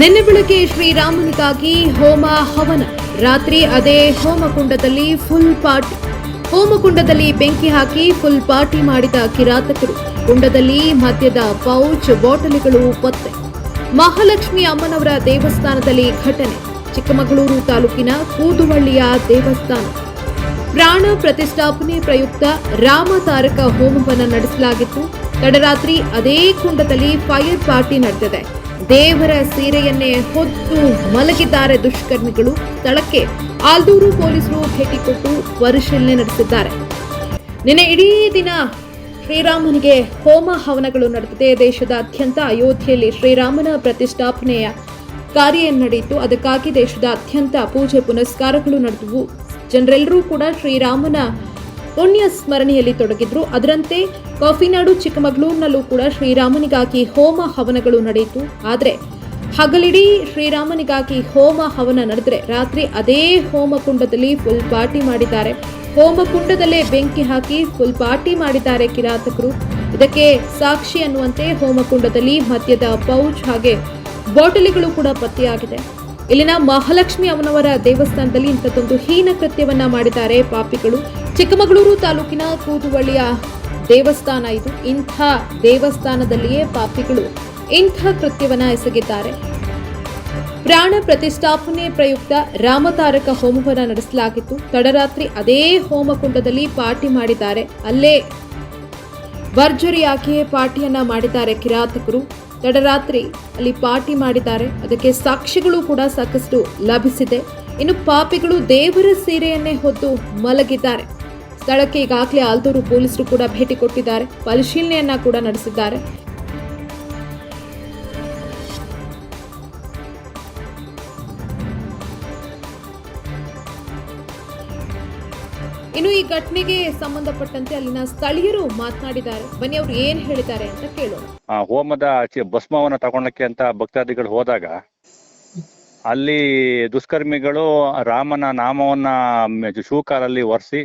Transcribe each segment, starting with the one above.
ನಿನ್ನೆ ಬೆಳಗ್ಗೆ ಶ್ರೀರಾಮನಿಗಾಗಿ ಹೋಮ ಹವನ. ರಾತ್ರಿ ಅದೇ ಹೋಮಕುಂಡದಲ್ಲಿ ಫುಲ್ ಪಾರ್ಟಿ ಹೋಮಕುಂಡದಲ್ಲಿ ಬೆಂಕಿ ಹಾಕಿ ಫುಲ್ ಪಾರ್ಟಿ ಮಾಡಿದ ಕಿರಾತಕರು. ಕುಂಡದಲ್ಲಿ ಮದ್ಯದ ಪೌಚ್ ಬಾಟಲಿಗಳು ಪತ್ತೆ. ಮಹಾಲಕ್ಷ್ಮಿ ಅಮ್ಮನವರ ದೇವಸ್ಥಾನದಲ್ಲಿ ಘಟನೆ. ಚಿಕ್ಕಮಗಳೂರು ತಾಲೂಕಿನ ಕೂದುವಳ್ಳಿಯ ದೇವಸ್ಥಾನ. ಪ್ರಾಣ ಪ್ರತಿಷ್ಠಾಪನೆ ಪ್ರಯುಕ್ತ ರಾಮ ತಾರಕ ಹೋಮವನ್ನು ನಡೆಸಲಾಗಿತ್ತು. ತಡರಾತ್ರಿ ಅದೇ ಕುಂಡದಲ್ಲಿ ಫೈರ್ ಪಾರ್ಟಿ ನಡೆದಿದೆ. ದೇವರ ಸೀರೆಯನ್ನೇ ಹೊತ್ತು ಮಲಗಿದ್ದಾರೆ ದುಷ್ಕರ್ಮಿಗಳು. ಸ್ಥಳಕ್ಕೆ ಆಲ್ದೂರು ಪೊಲೀಸರು ಭೇಟಿ ಕೊಟ್ಟು ಪರಿಶೀಲನೆ ನಡೆಸಿದ್ದಾರೆ. ನಿನ್ನೆ ಇಡೀ ದಿನ ಶ್ರೀರಾಮನಿಗೆ ಹೋಮ ಹವನಗಳು ನಡೆದಿದೆ. ದೇಶದಾದ್ಯಂತ ಅಯೋಧ್ಯೆಯಲ್ಲಿ ಶ್ರೀರಾಮನ ಪ್ರತಿಷ್ಠಾಪನೆಯ ಕಾರ್ಯ ನಡೆಯಿತು. ಅದಕ್ಕಾಗಿ ದೇಶದಾದ್ಯಂತ ಪೂಜೆ ಪುನಸ್ಕಾರಗಳು ನಡೆದವು. ಜನರೆಲ್ಲರೂ ಕೂಡ ಶ್ರೀರಾಮನ ಪುಣ್ಯ ಸ್ಮರಣೆಯಲ್ಲಿ ತೊಡಗಿದ್ರು. ಅದರಂತೆ ಕಾಫಿನಾಡು ಚಿಕ್ಕಮಗಳೂರಿನಲ್ಲೂ ಕೂಡ ಶ್ರೀರಾಮನಿಗಾಗಿ ಹೋಮ ಹವನಗಳು ನಡೆಯಿತು. ಆದರೆ ಹಗಲಿಡೀ ಶ್ರೀರಾಮನಿಗಾಗಿ ಹೋಮ ಹವನ ನಡೆದರೆ ರಾತ್ರಿ ಅದೇ ಹೋಮಕುಂಡದಲ್ಲಿ ಫುಲ್ ಪಾರ್ಟಿ ಮಾಡಿದ್ದಾರೆ. ಹೋಮಕುಂಡದಲ್ಲೇ ಬೆಂಕಿ ಹಾಕಿ ಫುಲ್ ಪಾರ್ಟಿ ಮಾಡಿದ್ದಾರೆ ಕಿರಾತಕರು. ಇದಕ್ಕೆ ಸಾಕ್ಷಿ ಅನ್ನುವಂತೆ ಹೋಮಕುಂಡದಲ್ಲಿ ಮದ್ಯದ ಪೌಚ್ ಹಾಗೆ ಬಾಟಲಿಗಳು ಕೂಡ ಪತ್ತೆಯಾಗಿದೆ. ಇಲ್ಲಿನ ಮಹಾಲಕ್ಷ್ಮಿ ಅವನವರ ದೇವಸ್ಥಾನದಲ್ಲಿ ಇಂಥದ್ದೊಂದು ಹೀನ ಕೃತ್ಯವನ್ನ ಮಾಡಿದ್ದಾರೆ ಪಾಪಿಗಳು. ಚಿಕ್ಕಮಗಳೂರು ತಾಲೂಕಿನ ಕೂದುವಳ್ಳಿಯ ದೇವಸ್ಥಾನ ಇದು. ಇಂಥ ದೇವಸ್ಥಾನದಲ್ಲಿಯೇ ಪಾಪಿಗಳು ಇಂಥ ಕೃತ್ಯವನ್ನ ಎಸಗಿದ್ದಾರೆ. ಪ್ರಾಣ ಪ್ರತಿಷ್ಠಾಪನೆ ಪ್ರಯುಕ್ತ ರಾಮತಾರಕ ಹೋಮವನ್ನು ನಡೆಸಲಾಗಿತ್ತು. ತಡರಾತ್ರಿ ಅದೇ ಹೋಮಕುಂಡದಲ್ಲಿ ಪಾರ್ಟಿ ಮಾಡಿದ್ದಾರೆ. ಅಲ್ಲೇ ಭರ್ಜರಿಯಾಗಿಯೇ ಪಾರ್ಟಿಯನ್ನ ಮಾಡಿದ್ದಾರೆ ಕಿರಾತಕರು. ತಡರಾತ್ರಿ ಅಲ್ಲಿ ಪಾರ್ಟಿ ಮಾಡಿದ್ದಾರೆ. ಅದಕ್ಕೆ ಸಾಕ್ಷಿಗಳು ಕೂಡ ಸಾಕಷ್ಟು ಲಭಿಸಿದೆ. ಇನ್ನು ಪಾಪಿಗಳು ದೇವರ ಸೀರೆಯನ್ನೇ ಹೊದ್ದು ಮಲಗಿದ್ದಾರೆ. ಸ್ಥಳಕ್ಕೆ ಈಗಾಗಲೇ ಆಲ್ದೂರು ಪೊಲೀಸರು ಕೂಡ ಭೇಟಿ ಕೊಟ್ಟಿದ್ದಾರೆ. ಪರಿಶೀಲನೆಯನ್ನ ಕೂಡ ನಡೆಸಿದ್ದಾರೆ. ಇನ್ನು ಈ ಘಟನೆಗೆ ಸಂಬಂಧಪಟ್ಟಂತೆ ಅಲ್ಲಿನ ಸ್ಥಳೀಯರು ಮಾತನಾಡಿದ್ದಾರೆ. ಬನ್ನಿ ಅವರು ಏನ್ ಹೇಳಿದ್ದಾರೆ ಅಂತ ಕೇಳೋಣ. ಹೋಮದ ಭಸ್ಮವನ್ನ ತಗೊಳಕ್ಕೆ ಅಂತ ಭಕ್ತಾದಿಗಳು ಹೋದಾಗ ಅಲ್ಲಿ ದುಷ್ಕರ್ಮಿಗಳು ರಾಮನ ನಾಮವನ್ನ ಶೂಕಾಲಲ್ಲಿ ಒರೆಸಿ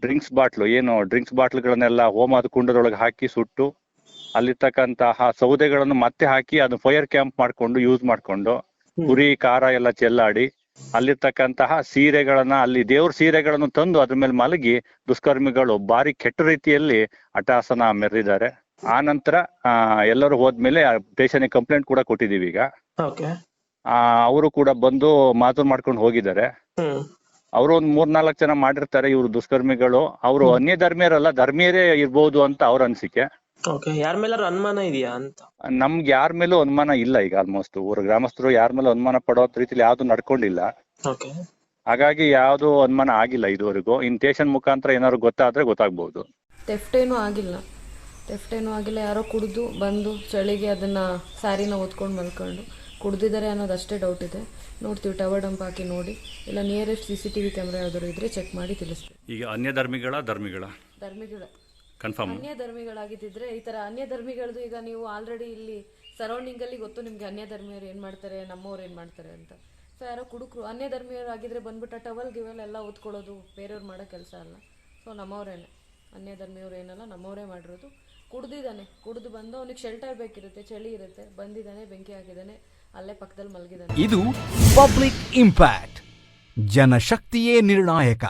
ಡ್ರಿಂಕ್ಸ್ ಬಾಟ್ಲು ಏನು ಡ್ರಿಂಕ್ಸ್ ಬಾಟ್ಲ್ಗಳನ್ನೆಲ್ಲ ಹೋಮದ ಕುಂಡದೊಳಗೆ ಹಾಕಿ ಸುಟ್ಟು ಅಲ್ಲಿರ್ತಕ್ಕಂತಹ ಸೌದೆಗಳನ್ನು ಮತ್ತೆ ಹಾಕಿ ಅದನ್ನ ಫೈರ್ ಕ್ಯಾಂಪ್ ಮಾಡ್ಕೊಂಡು ಯೂಸ್ ಮಾಡ್ಕೊಂಡು ಕುರಿ ಖಾರ ಎಲ್ಲ ಚೆಲ್ಲಾಡಿ ಅಲ್ಲಿರ್ತಕ್ಕಂತಹ ಸೀರೆಗಳನ್ನ ಅಲ್ಲಿ ದೇವ್ರ ಸೀರೆಗಳನ್ನು ತಂದು ಅದ್ರ ಮೇಲೆ ಮಲಗಿ ದುಷ್ಕರ್ಮಿಗಳು ಭಾರಿ ಕೆಟ್ಟ ರೀತಿಯಲ್ಲಿ ಅಟಾಸನ ಮೆರೆದಿದ್ದಾರೆ. ಆ ನಂತರ ಆ, ಎಲ್ಲರೂ ಹೋದ್ಮೇಲೆ ಸ್ಟೇಷನ್ಗೆ ಕಂಪ್ಲೇಂಟ್ ಕೂಡ ಕೊಟ್ಟಿದೀವಿ ಈಗ. ಅವರು ಕೂಡ ಬಂದು ಮಾತು ಮಾಡ್ಕೊಂಡು ಹೋಗಿದ್ದಾರೆ. ಅವರು ಒಂದ್ ಮೂರ್ನಾಲ್ಕು ಜನ ಮಾಡಿರ್ತಾರೆ ಇವರು ದುಷ್ಕರ್ಮಿಗಳು. ಅವರು ಅನ್ಯ ಧರ್ಮೀಯರಲ್ಲ ಧರ್ಮೀಯರೇ ಇರ್ಬೋದು ಅಂತ ಅವ್ರ ಅನ್ಸಿಕೆ. ಓಕೆ ಯಾರ ಅನುಮಾನ ಇದೆಯಾ ಅಂತ? ನಮ್ಗೆ ಯಾರ ಮೇಲೂ ಅನುಮಾನ ಇಲ್ಲ ಈಗ ಆಲ್ಮೋಸ್ಟ್ ಊರ ಗ್ರಾಮಸ್ಥರು ಯಾರ ಮೇಲೂ ಅನುಮಾನ ಪಡೋ ರೀತಿಲಿ ಯಾವ್ದು ನಡ್ಕೊಂಡಿಲ್ಲ. ಓಕೆ ಹಾಗಾಗಿ ಯಾವ್ದು ಅನುಮಾನ ಆಗಿಲ್ಲ ಇದುವರೆಗೂ. ಇನ್ ಸ್ಟೇಷನ್ ಮುಖಾಂತರ ಏನಾದ್ರು ಗೊತ್ತಾದ್ರೆ ಗೊತ್ತಾಗ್ಬಹುದು ಏನೂ ಆಗಿಲ್ಲ. ಥೆಫ್ಟ್ ಏನೂ ಆಗಿಲ್ಲ ಯಾರೋ ಕುಡಿದು ಬಂದು ಚಳಿಗೆ ಅದನ್ನು ಸ್ಯಾರಿನ ಓದ್ಕೊಂಡು ಮಲ್ಕೊಂಡು ಕುಡ್ದಿದ್ದಾರೆ ಅನ್ನೋದು ಅಷ್ಟೇ ಡೌಟ್ ಇದೆ. ನೋಡ್ತೀವಿ ಟವರ್ ಡಂಪ್ ಹಾಕಿ ನೋಡಿ. ಇಲ್ಲ nearest C C T V camera ಯಾವ್ದಾದ್ರು ಇದ್ರೆ ಚೆಕ್ ಮಾಡಿ ತಿಳಿಸ್ತೀವಿ. ಈಗ ಅನ್ಯ ಧರ್ಮಿಗಳ ಧರ್ಮಿಗಳ. ಧರ್ಮಿಗಳ. ಕನ್ಫರ್ಮ್ ಅನ್ಯ ಧರ್ಮಿಗಳಾಗಿದ್ದಿದ್ರೆ ಈ ಥರ ಅನ್ಯ ಧರ್ಮಿಗಳದ್ದು ಈಗ ನೀವು ಆಲ್ರೆಡಿ ಇಲ್ಲಿ ಸರೌಂಡಿಂಗಲ್ಲಿ ಗೊತ್ತು ನಿಮಗೆ ಅನ್ಯ ಧರ್ಮೀಯರು ಏನು ಮಾಡ್ತಾರೆ ನಮ್ಮವ್ರು ಏನು ಮಾಡ್ತಾರೆ ಅಂತ. ಸೊ ಯಾರೋ ಕುಡುಕರು ಅನ್ಯ ಧರ್ಮೀಯರು ಆಗಿದ್ರೆ ಬಂದ್ಬಿಟ್ಟು ಟವಲ್ ಗಿವಲ್ ಎಲ್ಲ ಓದ್ಕೊಳ್ಳೋದು ಬೇರೆಯವ್ರು ಮಾಡೋ ಕೆಲಸ ಅಲ್ಲ. ಸೊ ನಮ್ಮವ್ರೇನೆ. ಅನ್ಯ ಧರ್ಮಿಯವ್ರು ಏನಲ್ಲ ನಮ್ಮವರೇ ಮಾಡಿರೋದು. ಕುಡ್ದಿದ್ದಾನೆ, ಕುಡಿದು ಬಂದು ಅವನಿಗೆ ಶೆಲ್ಟರ್ ಬೇಕಿರುತ್ತೆ, ಚಳಿ ಇರುತ್ತೆ. ಬಂದಿದ್ದಾನೆ, ಬೆಂಕಿ ಹಾಕಿದ್ದಾನೆ, ಅಲ್ಲೇ ಪಕ್ಕದಲ್ಲಿ ಮಲಗಿದ್ದಾನೆ. ಇದು ಪಬ್ಲಿಕ್ ಇಂಪ್ಯಾಕ್ಟ್ ಜನಶಕ್ತಿಯೇ ನಿರ್ಣಾಯಕ.